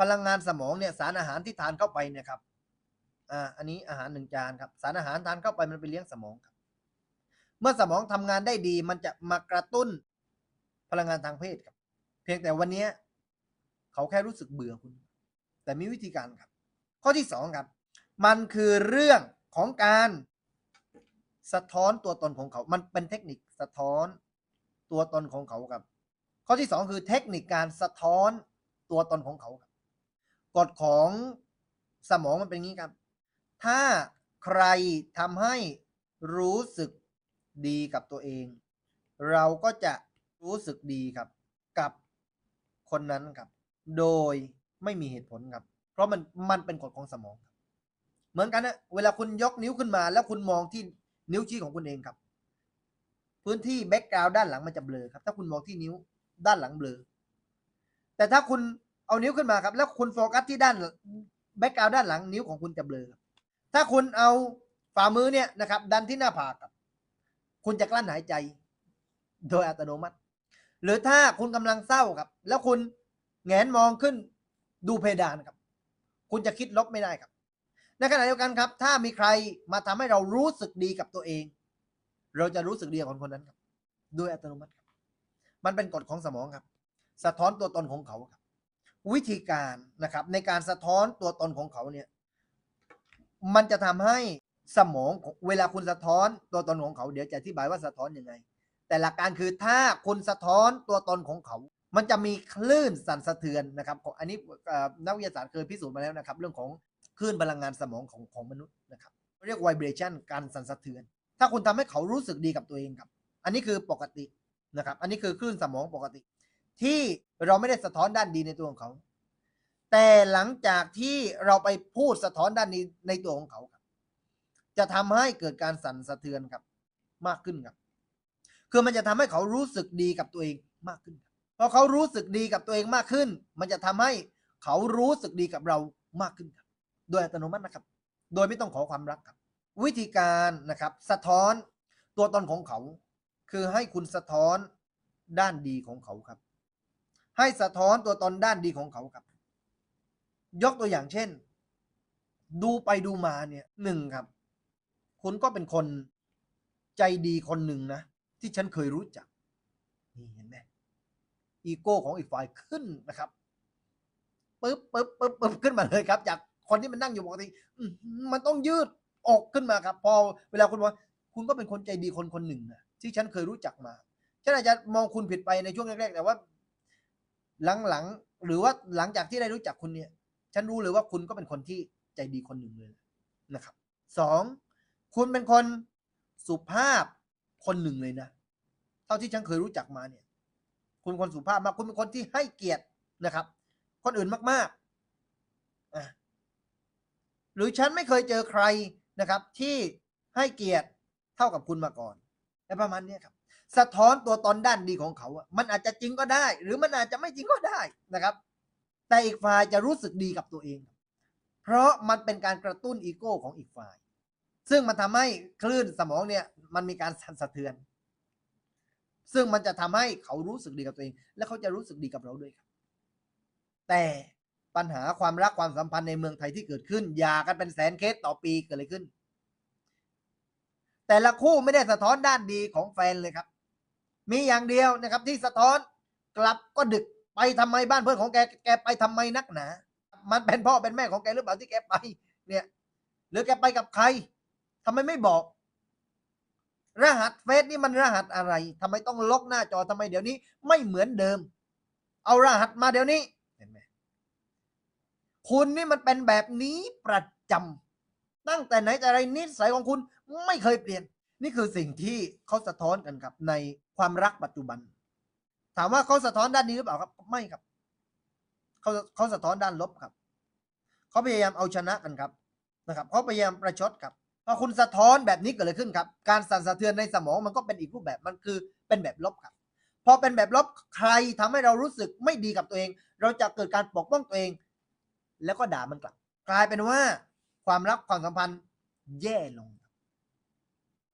พลังงานสมองเนี่ยสารอาหารที่ทานเข้าไปเนี่ยครับอ่าอันนี้อาหารหนึ่งจานครับ สารอาหารทานเข้าไปมันไปเลี้ยงสมองครับ เมื่อสมองทำงานได้ดี มันจะมากระตุ้นพลังงานทางเพศครับ เพียงแต่วันนี้เขาแค่รู้สึกเบื่อคุณ แต่มีวิธีการครับ ข้อที่สองครับ มันคือเรื่องของการสะท้อนตัวตนของเขา มันเป็นเทคนิคสะท้อนตัวตนของเขาครับ ข้อที่สองคือเทคนิคการสะท้อนตัวตนของเขาครับ กฎของสมองมันเป็นอย่างนี้ครับ ถ้าใครทำให้รู้สึกดีกับตัวเอง เราก็จะรู้สึกดีครับ กับคนนั้นครับ โดยไม่มีเหตุผลครับ เพราะมันมันเป็นกฎของสมอง เหมือนกันนะเวลาคุณยกนิ้วขึ้นมา แล้วคุณมองที่นิ้วชี้ของคุณเองครับ พื้นที่แบ็กกราวด์ด้านหลังมันจะเบลอครับ ถ้าคุณมองที่นิ้วด้านหลังเบลอแต่ถ้าคุณ เอานิ้วขึ้นมาครับ แล้วคุณโฟกัสที่ด้านแบ็กกราวด้านหลังนิ้วของคุณจะเบลอครับถ้าคุณเอาฝ่ามือเนี่ยนะครับ ดันที่หน้าผากครับ คุณจะกลั้นหายใจ โดยอัตโนมัติ หรือถ้าคุณกำลังเศร้าครับ แล้วคุณแงนมองขึ้นดูเพดานครับ คุณจะคิดลบไม่ได้ครับ ในขณะเดียวกันครับ ถ้ามีใครมาทำให้เรารู้สึกดีกับตัวเอง เราจะรู้สึกดีกับคนคนนั้นครับ โดยอัตโนมัติครับ มันเป็นกฎของสมองครับ สะท้อนตัวตนของเขาครับ วิธีการนะครับในการสะท้อนตัวตนของเขาเนี่ยมันจะทำให้สมองเวลาคุณสะท้อนตัวตนของเขาเดี๋ยวจะอธิบายว่าสะท้อนยังไง แต่หลักการคือถ้าคุณสะท้อนตัวตนของเขา มันจะมีคลื่นสั่นสะเทือนนะครับ อันนี้นักวิทยาศาสตร์เคยพิสูจน์มาแล้วนะครับ เรื่องของคลื่นพลังงานสมองของของมนุษย์นะครับ เรียก vibration การสั่นสะเทือน ถ้าคุณทำให้เขารู้สึกดีกับตัวเองครับ อันนี้คือปกตินะครับ อันนี้คือคลื่นสมองปกติ ที่เราไม่ได้สะท้อนด้านดีในตัวของเขา แต่หลังจากที่เราไปพูดสะท้อนด้านนี้ในตัวของเขาครับ จะทำให้เกิดการสั่นสะเทือนครับ มากขึ้นครับ คือมันจะทำให้เขารู้สึกดีกับตัวเองมากขึ้นพอเขารู้สึกดีกับตัวเองมากขึ้น มันจะทำให้เขารู้สึกดีกับเรามากขึ้นครับ โดยอัตโนมัตินะครับ โดยไม่ต้องขอความรักครับ วิธีการนะครับ สะท้อนตัวตนของเขา คือให้คุณสะท้อนด้านดีของเขาครับ ให้สะท้อนตัวตนด้านดีของเขาครับ ยกตัวอย่างเช่น ดูไปดูมาเนี่ยหนึ่งครับ คุณก็เป็นคนใจดีคนหนึ่งนะ ที่ฉันเคยรู้จัก นี่เห็นไหมอีโก้ของอีกฝ่ายขึ้นนะครับปึ๊บปึ๊บปึ๊บปึ๊บขึ้นมาเลยครับ จากคนที่มันนั่งอยู่ปกติมันต้องยืดออกขึ้นมาครับ พอเวลาคุณบอกคุณก็เป็นคนใจดีคนคนหนึ่งนะที่ฉันเคยรู้จักมาฉันอาจจะมองคุณผิดไปในช่วงแรกๆแต่ว่า หลังๆหรือว่าหลังจากที่ได้รู้จักคุณเนี่ย ฉันรู้เลยว่าคุณก็เป็นคนที่ใจดีคนหนึ่งเลยนะครับสองคุณเป็นคนสุภาพคนหนึ่งเลยนะเท่าที่ฉันเคยรู้จักมาเนี่ย คุณคนสุภาพมากคุณเป็นคนที่ให้เกียรตินะครับ คนอื่นมากๆอะหรือฉันไม่เคยเจอใครนะครับ ที่ให้เกียรติเท่ากับคุณมาก่อน และประมาณนี้ครับ สะท้อนตัวตนด้านดีของเขาอะมันอาจจะจริงก็ได้ หรือมันอาจจะไม่จริงก็ได้นะครับ แต่อีกฝ่ายจะรู้สึกดีกับตัวเอง เพราะมันเป็นการกระตุ้นอีโก้ของอีกฝ่าย ซึ่งมันทำให้คลื่นสมองเนี่ยมันมีการสั่นสะเทือน ซึ่งมันจะทำให้เขารู้สึกดีกับตัวเอง และเขาจะรู้สึกดีกับเราด้วยครับ แต่ปัญหาความรักความสัมพันธ์ในเมืองไทยที่เกิดขึ้นหย่ากันเป็นแสนเคสต่อปีเกิดอะไรขึ้น แต่ละคู่ไม่ได้สะท้อนด้านดีของแฟนเลยครับ มีอย่างเดียวนะครับที่สะท้อนกลับก็ดึกไปทำไมบ้านเพื่อนของแกแกไปทำไมนักหนา มันเป็นพ่อเป็นแม่ของแกหรือเปล่าที่แกไป เนี่ย หรือแกไปกับใครทำไมไม่บอก รหัสเฟซนี่มันรหัสอะไรทำไมต้องล็อกหน้าจอทำไมเดี๋ยวนี้ไม่เหมือนเดิม เอารหัสมาเดี๋ยวนี้เห็นไหมคุณนี่มันเป็นแบบนี้ประจำตั้งแต่ไหนแต่ไรนิสัยของคุณ ไม่เคยเปลี่ยน นี่คือสิ่งที่เขาสะท้อนกันครับ ในความรักปัจจุบัน ถามว่าเขาสะท้อนด้านนี้หรือเปล่าครับ ไม่ครับเขาเขาสะท้อนด้านลบครับเขาพยายามเอาชนะกันครับนะครับเขาพยายามประชดครับพอคุณสะท้อนแบบนี้เกิดอะไรขึ้นครับ การสั่นสะเทือนในสมองมันก็เป็นอีกรูปแบบมันคือเป็นแบบลบครับ พอเป็นแบบลบใครทำให้เรารู้สึกไม่ดีกับตัวเอง เราจะเกิดการปกป้องตัวเอง แล้วก็ด่ามันกลับ กลายเป็นว่าความรักความสัมพันธ์แย่ลง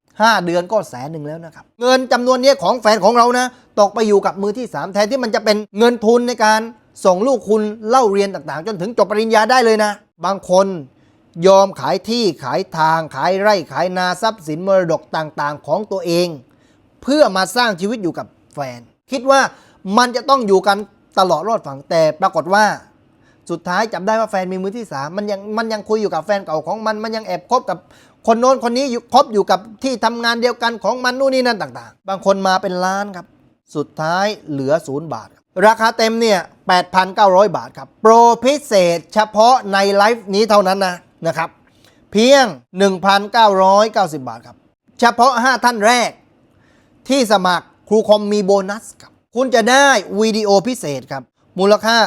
5 เดือนก็แสนหนึ่งแล้วนะครับ เงินจำนวนนี้ของแฟนของเรานะ ตกไปอยู่กับมือที่ 3 แทนที่มันจะเป็นเงินทุนในการส่งลูกคุณเล่าเรียนต่างๆ จนถึงจบปริญญาได้เลยนะ บางคนยอมขายที่ขายทางขายไร่ขายนาทรัพย์สินมรดกต่างๆ ของตัวเอง เพื่อมาสร้างชีวิตอยู่กับแฟน คิดว่ามันจะต้องอยู่กันตลอดรอดฝั่งแต่ปรากฏว่า สุดท้ายจับได้ว่าแฟนมีมือที่สามมันยังมันยังคุยอยู่กับแฟนเก่าของมัน มันยังแอบคบกับ คนโน้นคนนี้อยู่คบอยู่กับที่ทำงานเดียวกันของมันนู่นนี่นั่นต่างๆ บางคนมาเป็นล้านครับ สุดท้ายเหลือศูนย์บาทครับราคาเต็มเนี่ย 8,900 บาทครับ โปรพิเศษเฉพาะในไลฟ์นี้เท่านั้นนะนะครับ เพียง 1,990 บาทครับ เฉพาะ 5 ท่านแรก ที่สมัครครูคอมมีโบนัสครับ คุณจะได้วิดีโอพิเศษครับ มูลค่า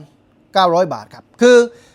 3,900 บาทครับ คือ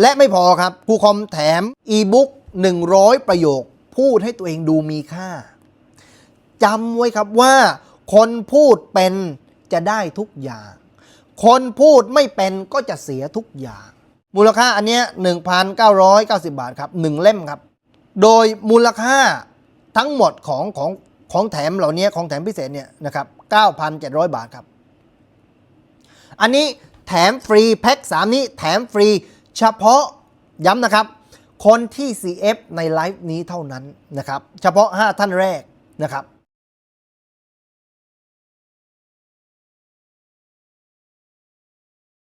และไม่พอครับครูคอมแถมอีบุ๊ก100 ประโยค พูดให้ตัวเองดูมีค่าจำไว้ครับว่า คนพูดเป็นจะได้ทุกอย่าง คนพูดไม่เป็นก็จะเสียทุกอย่าง มูลค่าอันเนี้ย1,990 บาทครับ 1 เล่มครับ โดยมูลค่าทั้งหมดของของของแถมเหล่านี้ของแถมพิเศษเนี่ยนะครับ 9,700 บาทครับ อันนี้แถมฟรีแพ็ค3 นี้แถมฟรี เฉพาะย้ำนะครับ คนที่ CF ในไลฟ์นี้เท่านั้นนะครับ เฉพาะ 5 ท่านแรกนะครับ